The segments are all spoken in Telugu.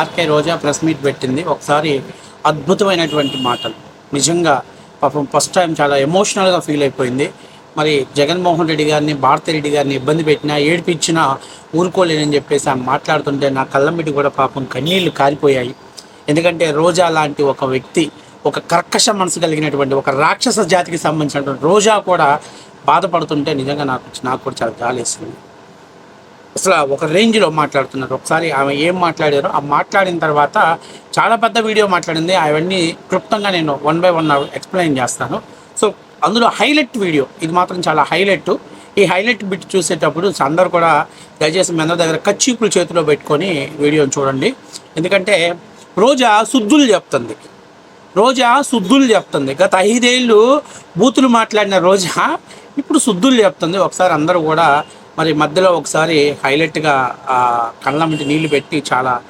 ఆర్కే రోజా ప్రెస్ మీట్ పెట్టింది. ఒకసారి అద్భుతమైనటువంటి మాటలు. నిజంగా పాపం ఫస్ట్ టైం చాలా ఎమోషనల్గా ఫీల్ అయిపోయింది. మరి జగన్మోహన్ రెడ్డి గారిని భారతి రెడ్డి గారిని ఇబ్బంది పెట్టినా ఏడిపించినా ఊరుకోలేనని చెప్పేసి ఆమె మాట్లాడుతుంటే నా కళ్ళమిటి కూడా పాపం కన్నీళ్ళు కారిపోయాయి. ఎందుకంటే రోజా లాంటి ఒక వ్యక్తి ఒక కర్కశ మనసు కలిగినటువంటి ఒక రాక్షస జాతికి సంబంధించినటువంటి రోజా కూడా బాధపడుతుంటే నిజంగా నాకు నాకు కూడా చాలా గాలేసింది. అసలు ఒక రేంజ్లో మాట్లాడుతున్నారు. ఒకసారి ఆమె ఏం మాట్లాడారో ఆ మాట్లాడిన తర్వాత చాలా పెద్ద వీడియో మాట్లాడింది. అవన్నీ క్లుప్తంగా నేను వన్ బై వన్ ఎక్స్ప్లెయిన్ చేస్తాను. సో అందులో హైలైట్ వీడియో ఇది మాత్రం చాలా హైలైట్ ఈ హైలైట్ బిట్ చూసేటప్పుడు అందరు కూడా దయచేసి మీ అందరి దగ్గర కచ్చీపులు చేతిలో పెట్టుకొని వీడియోని చూడండి. ఎందుకంటే రోజా శుద్ధులు చెప్తుంది. రోజా శుద్ధులు చెప్తుంది. గత ఐదేళ్ళు బూతులు మాట్లాడిన రోజా ఇప్పుడు శుద్ధులు చెప్తుంది. ఒకసారి అందరూ కూడా మరి మధ్యలో ఒకసారి హైలైట్గా కళ్ళ కళ్ళమిటి నీళ్ళు పెట్టి చాలా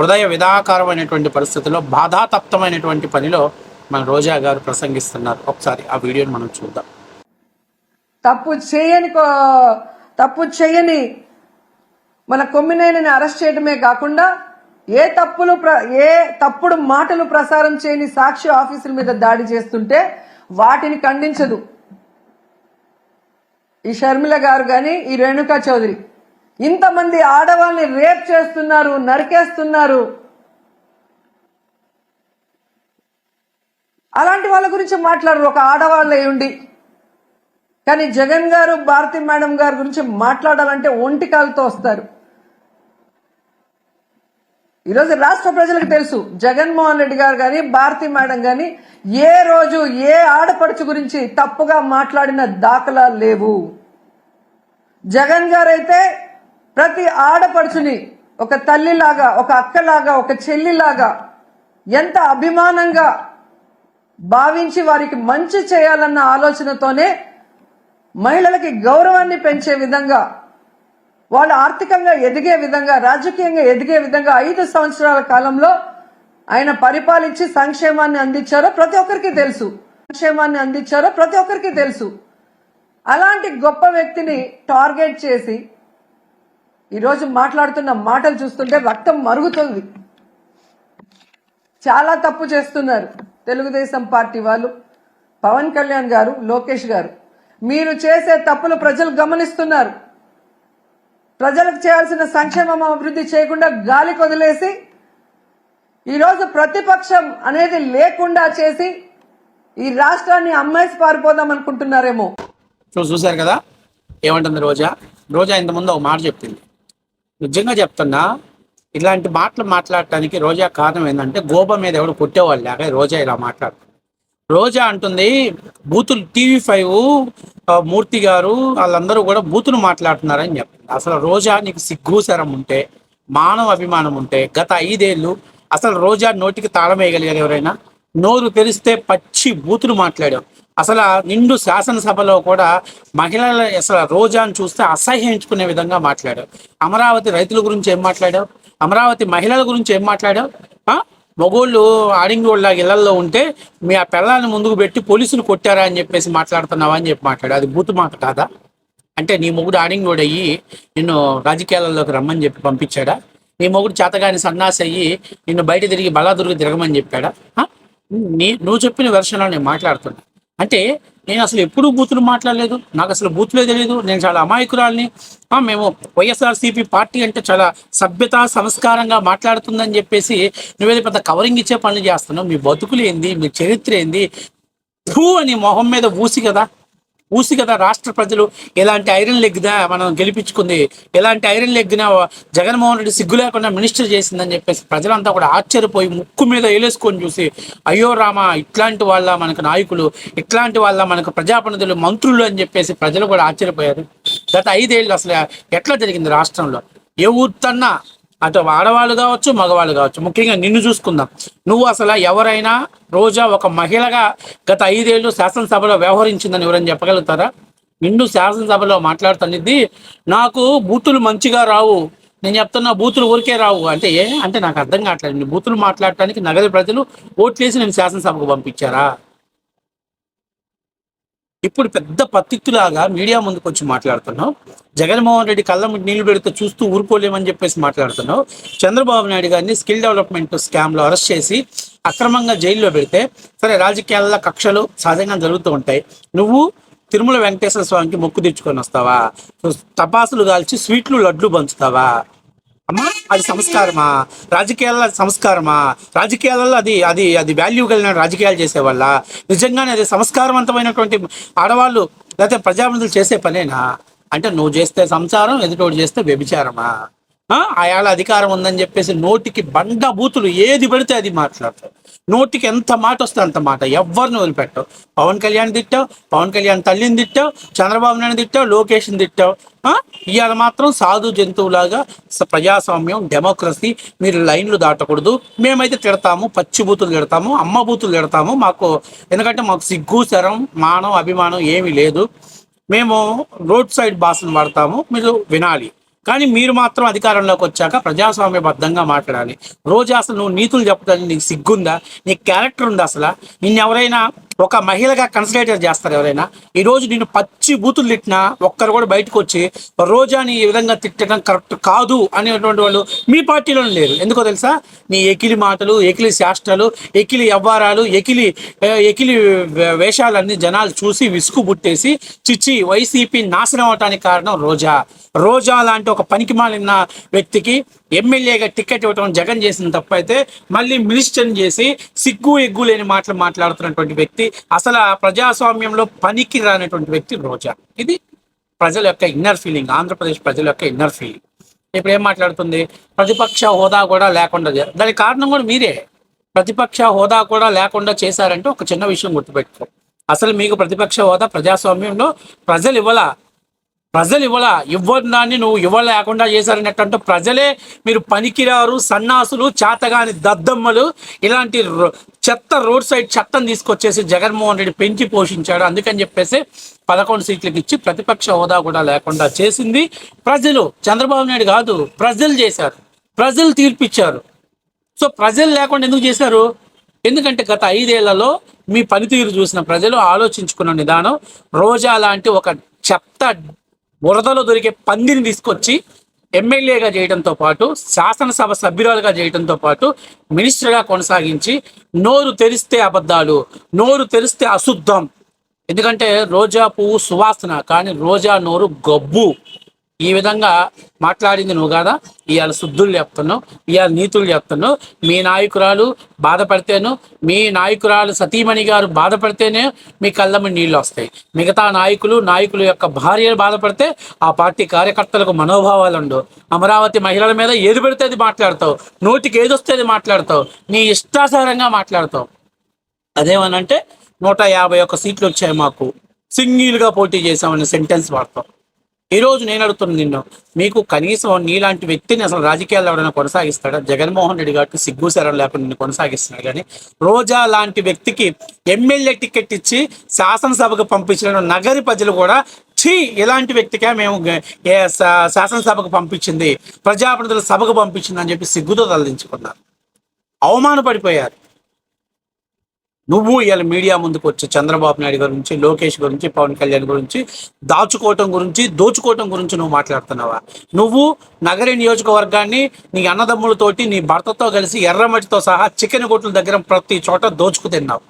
హృదయ విధాకారమైనటువంటి పరిస్థితుల్లో బాధాతప్తమైనటువంటి పనిలో మన రోజా గారు ప్రసంగిస్తున్నారు. ఒకసారి ఆ వీడియోని మనం చూద్దాం. తప్పు చేయని తప్పు చేయని మన కొమ్మినేని అరెస్ట్ చేయడమే కాకుండా ఏ తప్పులు ప్ర- ఏ తప్పుడు మాటలు ప్రసారం చేయని సాక్షి ఆఫీసుల మీద దాడి చేస్తుంటే వాటిని ఖండించదు. ఈ షర్మిల గారు కానీ ఈ రేణుకా చౌదరి ఇంతమంది ఆడవాళ్ళని రేప్ చేస్తున్నారు నరికేస్తున్నారు. అలాంటి వాళ్ళ గురించి మాట్లాడరు ఒక ఆడవాళ్ళే ఉండి. కానీ జగన్ గారు భారతి మేడం గారి గురించి మాట్లాడాలంటే ఒంటి కాలుతో వస్తారు. ఈరోజు రాష్ట్ర ప్రజలకు తెలుసు. జగన్మోహన్ రెడ్డి గారు కానీ భారతి మేడం కానీ ఏ రోజు ఏ ఆడపడుచు గురించి తప్పుగా మాట్లాడిన దాఖలా లేవు. జగన్ గారైతే ప్రతి ఆడపడుచుని ఒక తల్లిలాగా ఒక అక్కలాగా ఒక చెల్లిలాగా ఎంత అభిమానంగా భావించి వారికి మంచి చేయాలన్న ఆలోచనతోనే మహిళలకి గౌరవాన్ని పెంచే విధంగా వాళ్ళు ఆర్థికంగా ఎదిగే విధంగా రాజకీయంగా ఎదిగే విధంగా ఐదు సంవత్సరాల కాలంలో ఆయన పరిపాలించి సంక్షేమాన్ని అందించారో ప్రతి ఒక్కరికి తెలుసు. సంక్షేమాన్ని అందించారో ప్రతి ఒక్కరికి తెలుసు. అలాంటి గొప్ప వ్యక్తిని టార్గెట్ చేసి ఈరోజు మాట్లాడుతున్న మాటలు చూస్తుంటే రక్తం మరుగుతుంది. చాలా తప్పు చేస్తున్నారు తెలుగుదేశం పార్టీ వాళ్ళు. పవన్ కళ్యాణ్ గారు లోకేష్ గారు. మీరు చేసే తప్పులు ప్రజలు గమనిస్తున్నారు. ప్రజలకు చేయాల్సిన సంక్షేమం అభివృద్ధి చేయకుండా గాలి కొదిలేసి ఈరోజు ప్రతిపక్షం అనేది లేకుండా చేసి ఈ రాష్ట్రాన్ని అమ్మేసి పారిపోదాం అనుకుంటున్నారేమో. సో చూశారు కదా? ఏమంటుంది రోజా? రోజా ఇంతకుముందు ఒక మాట చెప్తుంది నిజంగా చెప్తున్నా ఇలాంటి మాటలు మాట్లాడటానికి రోజా కారణం ఏంటంటే గోబ మీద ఎవడు కొట్టేవాళ్ళు లేక రోజా ఇలా మాట్లాడుతుంది. రోజా అంటుంది బూతులు టీవీ ఫైవ్ మూర్తి గారు వాళ్ళందరూ కూడా బూతులు మాట్లాడుతున్నారని చెప్పింది. అసలు రోజా నీకు సిగ్గు శరం ఉంటే మానవ అభిమానం ఉంటే గత ఐదేళ్ళు అసలు రోజా నోటికి తాళం వేయగలిగారు ఎవరైనా? నోరు తెరిస్తే పచ్చి బూతులు మాట్లాడాం అసలు నిండు శాసనసభలో కూడా మహిళల అసలు రోజాను చూస్తే అసహ్యించుకునే విధంగా మాట్లాడావు. అమరావతి రైతుల గురించి ఏం మాట్లాడావు? అమరావతి మహిళల గురించి ఏం మాట్లాడావు? ఆ? మగోళ్ళు ఆడింగోళ్ళ ఇళ్ళలో ఉంటే మీ ఆ పిల్లల్ని ముందుకు పెట్టి పోలీసులు కొట్టారా అని చెప్పేసి మాట్లాడుతున్నావా అని చెప్పి మాట్లాడు. అది బూతు మాట కాదా? అంటే నీ మొగుడు ఆడింగోడు అయ్యి నిన్ను రాజకీయాలలోకి రమ్మని చెప్పి పంపించాడా? నీ మొగుడు చేతగాని సన్నాసి అయ్యి నిన్ను బయట తిరిగి బలాదుర్గి తిరగమని చెప్పాడా? నీ నువ్వు చెప్పిన వెర్షన్లో నేను మాట్లాడుతున్నా. అంటే నేను అసలు ఎప్పుడూ బూతులు మాట్లాడలేదు. నాకు అసలు బూతులే తెలియదు నేను చాలా అమాయకురాల్ని. మేము వైఎస్ఆర్సీపీ పార్టీ అంటే చాలా సభ్యత సంస్కారంగా మాట్లాడుతుందని చెప్పేసి నువ్వేదో పెద్ద కవరింగ్ ఇచ్చే పనులు చేస్తున్నావు. మీ బతుకులు ఏంది మీ చరిత్ర ఏంది? భూ అని మొహం మీద ఊసి కదా ఊసి కదా రాష్ట్ర ప్రజలు ఎలాంటి ఐరన్ లెగ్నా మనం గెలిపించుకుంది ఎలాంటి ఐరన్ లెగ్గినా జగన్మోహన్ రెడ్డి సిగ్గు లేకుండా మినిస్టర్ చేసిందని చెప్పేసి ప్రజలంతా కూడా ఆశ్చర్యపోయి ముక్కు మీద వేలేసుకొని చూసి అయ్యో రామ ఇట్లాంటి వాళ్ళ మనకు నాయకులు ఇట్లాంటి వాళ్ళ మనకు ప్రజాప్రతినిధులు మంత్రులు అని చెప్పేసి ప్రజలు కూడా ఆశ్చర్యపోయారు. గత ఐదేళ్ళు అసలు ఎట్లా జరిగింది రాష్ట్రంలో? ఏ ఊర్తన్నా అటు ఆడవాళ్ళు కావచ్చు మగవాళ్ళు కావచ్చు. ముఖ్యంగా నిన్ను చూసుకుందాం. నువ్వు అసలు ఎవరైనా రోజా ఒక మహిళగా గత ఐదేళ్ళు శాసనసభలో వ్యవహరించిందని ఎవరైనా చెప్పగలుగుతారా? నిన్ను శాసనసభలో మాట్లాడుతున్నది నాకు బూతులు మంచిగా రావు. నేను చెప్తున్నా బూతులు ఊరికే రావు. అంటే ఏ? అంటే నాకు అర్థం కావట్లేదు. బూతులు మాట్లాడటానికి నగదు ప్రజలు ఓట్లేసి నేను శాసనసభకు పంపించారా? ఇప్పుడు పెద్ద పత్తిత్తులాగా మీడియా ముందుకు వచ్చి మాట్లాడుతున్నావు జగన్మోహన్ రెడ్డి కళ్ళ నీళ్ళు పెడితే చూస్తూ ఊరుకోలేమని చెప్పేసి మాట్లాడుతున్నావు చంద్రబాబు నాయుడు గారిని స్కిల్ డెవలప్మెంట్ స్కామ్లో అరెస్ట్ చేసి అక్రమంగా జైల్లో పెడితే సరే రాజకీయాల కక్షలు సహజంగా జరుగుతూ ఉంటాయి. నువ్వు తిరుమల వెంకటేశ్వర స్వామికి మొక్కు తెచ్చుకొని వస్తావా? తపాసులు కాల్చి స్వీట్లు లడ్లు పంచుతావా? అమ్మా అది సంస్కారమా? రాజకీయాల్లో సంస్కారమా? రాజకీయాలలో అది అది అది వాల్యూ కలిగిన రాజకీయాలు చేసేవాళ్ళ? నిజంగానే అది సంస్కారవంతమైనటువంటి ఆడవాళ్ళు లేకపోతే ప్రజాప్రతినిధులు చేసే పనేనా? అంటే నువ్వు చేస్తే సంసారం ఎదుటోడు చేస్తే వ్యభిచారమా? ఆ, అధికారం ఉందని చెప్పేసి నోటికి బండ బూతులు ఏది పడితే అది మాట్లాడతావు నోటికి ఎంత మాట వస్తే అంత మాట. ఎవరిని వదిలిపెట్టావు పవన్ కళ్యాణ్ తిట్టావు పవన్ కళ్యాణ్ తల్లిని తిట్టావు చంద్రబాబు నాయుడు తిట్టావు లోకేష్ని తిట్టావు. ఇవాళ మాత్రం సాధు జంతువులాగా ప్రజాస్వామ్యం డెమోక్రసీ మీరు లైన్లు దాటకూడదు. మేమైతే తిడతాము పచ్చి బూతులు తిడతాము అమ్మ బూతులు తిడతాము. మాకు ఎందుకంటే మాకు సిగ్గు శరం మానం అభిమానం ఏమీ లేదు. మేము రోడ్ సైడ్ భాషను వాడతాము. మీరు వినాలి. కానీ మీరు మాత్రం అధికారంలోకి వచ్చాక ప్రజాస్వామ్యబద్ధంగా మాట్లాడాలి. రోజు అసలు నువ్వు నీతులు చెప్పడానికి నీకు సిగ్గుందా? నీకు క్యారెక్టర్ ఉందా అసలు? నిన్ను ఎవరైనా ఒక మహిళగా కన్సిడర్ చేస్తారు ఎవరైనా. ఈ రోజు నేను పచ్చి బూతులు తిట్టినా ఒక్కరు కూడా బయటకు వచ్చి రోజాని ఈ విధంగా తిట్టడం కరెక్ట్ కాదు అనేటువంటి వాళ్ళు మీ పార్టీలో లేరు. ఎందుకో తెలుసా? నీ ఎకిలి మాటలు ఎకిలి శాస్త్రాలు ఎకిలి వ్యవహారాలు ఎకిలి ఎకిలి వే- వేషాలన్నీ జనాలు చూసి విసుగు పుట్టేసి చిచ్చి వైసీపీ నాశనం అవటానికి కారణం రోజా. రోజా లాంటి ఒక పనికి మాలిన వ్యక్తికి ఎమ్మెల్యేగా టికెట్ ఇవ్వటం జగన్ చేసిన తప్పైతే మళ్ళీ మినిస్టర్ని చేసి సిగ్గు ఎగ్గు లేని మాటలు మాట్లాడుతున్నటువంటి వ్యక్తి అసలు ఆ ప్రజాస్వామ్యంలో పనికి రానటువంటి వ్యక్తి రోజా. ఇది ప్రజల యొక్క ఇన్నర్ ఫీలింగ్ ఆంధ్రప్రదేశ్ ప్రజల యొక్క ఇన్నర్ ఫీలింగ్ ఇప్పుడు ఏం మాట్లాడుతుంది? ప్రతిపక్ష హోదా కూడా లేకుండా దాని దానికి కారణం కూడా మీరే. ప్రతిపక్ష హోదా కూడా లేకుండా చేశారంటే ఒక చిన్న విషయం గుర్తుపెట్టుకో. అసలు మీకు ప్రతిపక్ష హోదా ప్రజాస్వామ్యంలో ప్రజలు ఇవ్వాల? ప్రజలు ఇవ్వాల? ఇవ్వని దాన్ని నువ్వు ఇవ్వలేకుండా చేశారన్నట్టు ప్రజలే మీరు పనికిరారు సన్నాసులు చేతగాని దద్దమ్మలు ఇలాంటి రో- చెత్త రోడ్ సైడ్ చెత్తను తీసుకొచ్చేసి జగన్మోహన్ రెడ్డి పెంచి పోషించాడు. అందుకని చెప్పేసి పదకొండు సీట్లకు ఇచ్చి ప్రతిపక్ష హోదా కూడా లేకుండా చేసింది. ప్రజలు చంద్రబాబు నాయుడు కాదు ప్రజలు చేశారు. ప్రజలు తీర్పిచ్చారు. సో ప్రజలు లేకుండా ఎందుకు చేశారు? ఎందుకంటే గత ఐదేళ్ళలో మీ పనితీరు చూసిన ప్రజలు ఆలోచించుకున్న నిదానం రోజా లాంటి ఒక చెత్త బురదలో దొరికే పందిని తీసుకొచ్చి ఎమ్మెల్యేగా చేయడంతో పాటు శాసనసభ సభ్యురాలుగా చేయడంతో పాటు మినిస్టర్గా కొనసాగించి నోరు తెరిస్తే అబద్ధాలు నోరు తెరిస్తే అశుద్ధం. ఎందుకంటే రోజా పువ్వు సువాసన కానీ రోజా నోరు గబ్బు. ఈ విధంగా మాట్లాడింది నువ్వు కాదా? ఇవాళ శుద్ధులు చెప్తున్నావు ఇవాళ నీతులు చెప్తున్నావు మీ నాయకురాలు బాధపడితేను మీ నాయకురాలు సతీమణి గారు బాధపడితేనే మీ కళ్ళము నీళ్ళు వస్తాయి. మిగతా నాయకులు నాయకుల యొక్క భార్యలు బాధపడితే ఆ పార్టీ కార్యకర్తలకు మనోభావాలు ఉండవు అమరావతి మహిళల మీద ఏది పెడితే అది మాట్లాడతావు. నోటికి ఏది వస్తే అది మాట్లాడతావు. నీ ఇష్టాసారంగా మాట్లాడతావు. అదేమనంటే నూట యాభై ఒక్క సీట్లు వచ్చాయి మాకు. సింగిల్గా పోటీ చేసామని సెంటెన్స్ వాడతాం. ఈరోజు నేను అడుగుతున్నాను నిన్ను. మీకు కనీసం నీలాంటి వ్యక్తిని అసలు రాజకీయాల్లో ఎవరైనా కొనసాగిస్తాడా? జగన్మోహన్ రెడ్డి గారికి సిగ్గు శరం లేకుండా నిన్ను కొనసాగిస్తున్నాడు. కానీ రోజా లాంటి వ్యక్తికి ఎమ్మెల్యే టికెట్ ఇచ్చి శాసనసభకు పంపించిన నగరి ప్రజలు కూడా ఛీ ఇలాంటి వ్యక్తికే మేము ఏ శా- శాసనసభకు పంపించింది ప్రజాప్రతినిధుల సభకు పంపించింది అని చెప్పి సిగ్గుతో తలదించుకున్నారు. అవమానపడిపోయారు. నువ్వు ఇవాళ మీడియా ముందుకు వచ్చి చంద్రబాబు నాయుడు గురించి లోకేష్ గురించి పవన్ కళ్యాణ్ గురించి దాచుకోవటం గురించి దోచుకోవటం గురించి నువ్వు మాట్లాడుతున్నావా? నువ్వు నగరి నియోజకవర్గాన్ని నీ అన్నదమ్ములతోటి నీ భర్తతో కలిసి ఎర్రమట్టితో సహా చికెన్ కొట్ల దగ్గర ప్రతి చోట దోచుకు తిన్నావు.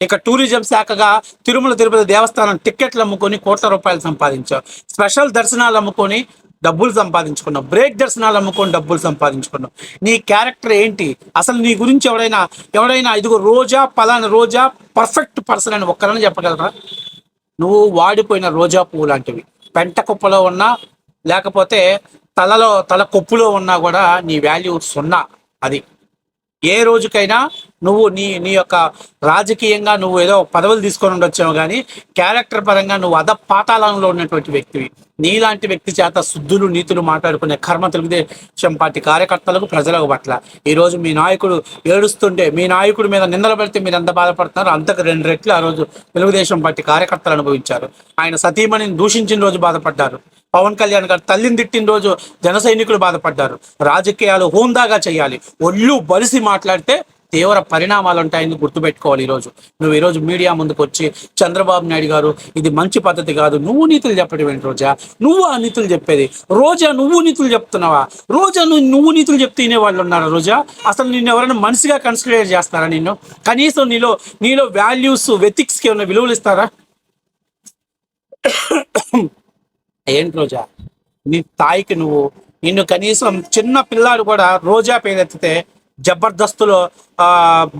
ఇక టూరిజం శాఖగా తిరుమల తిరుపతి దేవస్థానం టిక్కెట్లు అమ్ముకొని కోట్ల రూపాయలు సంపాదించావు. స్పెషల్ దర్శనాలు అమ్ముకొని డబ్బులు సంపాదించుకున్నావు. బ్రేక్ దర్శనాలు అమ్ముకొని డబ్బులు సంపాదించుకున్నావు. నీ క్యారెక్టర్ ఏంటి? అసలు నీ గురించి ఎవడైనా ఎవడైనా ఇదిగో రోజా పలానా రోజా పర్ఫెక్ట్ పర్సన్ అని ఒక్కరని చెప్పగలరా? నువ్వు వాడిపోయిన రోజా పువ్వు లాంటివి. పెంట కుప్పలో ఉన్నా లేకపోతే తలలో తల కొప్పులో ఉన్నా కూడా నీ వాల్యూ సున్నా అది. ఏ రోజుకైనా నువ్వు నీ నీ యొక్క రాజకీయంగా నువ్వు ఏదో పదవులు తీసుకొని ఉండొచ్చావు కానీ క్యారెక్టర్ పరంగా నువ్వు అద పాతాళంలో ఉన్నటువంటి వ్యక్తివి. నీలాంటి వ్యక్తి చేత శుద్ధులు నీతులు మాట్లాడుకునే కర్మ తెలుగుదేశం పార్టీ కార్యకర్తలకు ప్రజలకు పట్ల. ఈ రోజు మీ నాయకుడు ఏడుస్తుంటే మీ నాయకుడి మీద నిందలు పెడితే మీరు ఎంత బాధపడుతున్నారో? అంతకు రెండు రెట్లు ఆ రోజు తెలుగుదేశం పార్టీ కార్యకర్తలు అనుభవించారు. ఆయన సతీమణిని దూషించిన రోజు బాధపడ్డారు. పవన్ కళ్యాణ్ గారు తల్లిని తిట్టిన రోజు జన సైనికులు బాధపడ్డారు. రాజకీయాలు హోందాగా చేయాలి. ఒళ్ళు బలిసి మాట్లాడితే తీవ్ర పరిణామాలు ఉంటాయని గుర్తుపెట్టుకోవాలి ఈరోజు. నువ్వు ఈరోజు మీడియా ముందుకు వచ్చి చంద్రబాబు నాయుడు గారు ఇది మంచి పద్ధతి కాదు నువ్వు నీతులు చెప్పడం ఏంటి రోజా? నువ్వు ఆ నీతులు చెప్పేది. రోజా నువ్వు నీతులు చెప్తున్నావా? రోజా నువ్వు నువ్వు నీతులు చెప్తేనే వాళ్ళు ఉన్నారా రోజా? అసలు నిన్ను ఎవరైనా మనిషిగా కన్సిడర్ చేస్తారా నిన్ను? కనీసం నీలో నీలో వాల్యూస్ వెతిక్స్కి ఏమైనా విలువలు ఇస్తారా? ఏంటి రోజా? నీ తాయికి నువ్వు నిన్ను కనీసం చిన్న పిల్లాడు కూడా రోజా పేరెత్తితే జబర్దస్తులో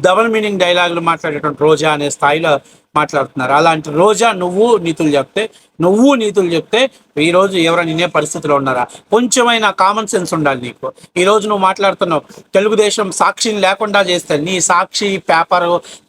డబల్ మీనింగ్ డైలాగులు మాట్లాడేటువంటి రోజా అనే స్థాయిలో మాట్లాడుతున్నారు. అలాంటి రోజా నువ్వు నీతులు చెప్తే నువ్వు నీతులు చెప్తే ఈ రోజు ఎవరైనా నిన్నే పరిస్థితిలో ఉన్నారా? కొంచెమైనా కామన్ సెన్స్ ఉండాలి నీకు. ఈ రోజు నువ్వు మాట్లాడుతున్నావు తెలుగుదేశం సాక్షిని లేకుండా చేస్తే నీ సాక్షి పేపర్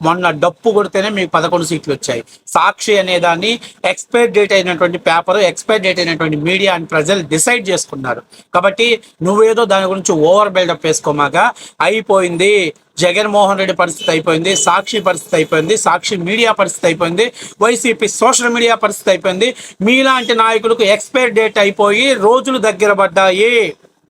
మొన్న డప్పు కొడితేనే మీకు పదకొండు సీట్లు వచ్చాయి. సాక్షి అనే దాన్ని ఎక్స్పైర్ డేట్ అయినటువంటి పేపర్ ఎక్స్పైర్ డేట్ అయినటువంటి మీడియా అని ప్రజలు డిసైడ్ చేసుకున్నారు. కాబట్టి నువ్వేదో దాని గురించి ఓవర్ బిల్డప్ వేసుకోమాగా అయిపోయింది. జగన్మోహన్ రెడ్డి పరిస్థితి అయిపోయింది సాక్షి పరిస్థితి అయిపోయింది సాక్షి మీడియా పరిస్థితి అయిపోయింది వైసీపీ సోషల్ మీడియా పరిస్థితి అయిపోయింది. మీలాంటి నాయకులకు ఎక్స్పైర్ డేట్ అయిపోయి రోజులు దగ్గర పడ్డాయి.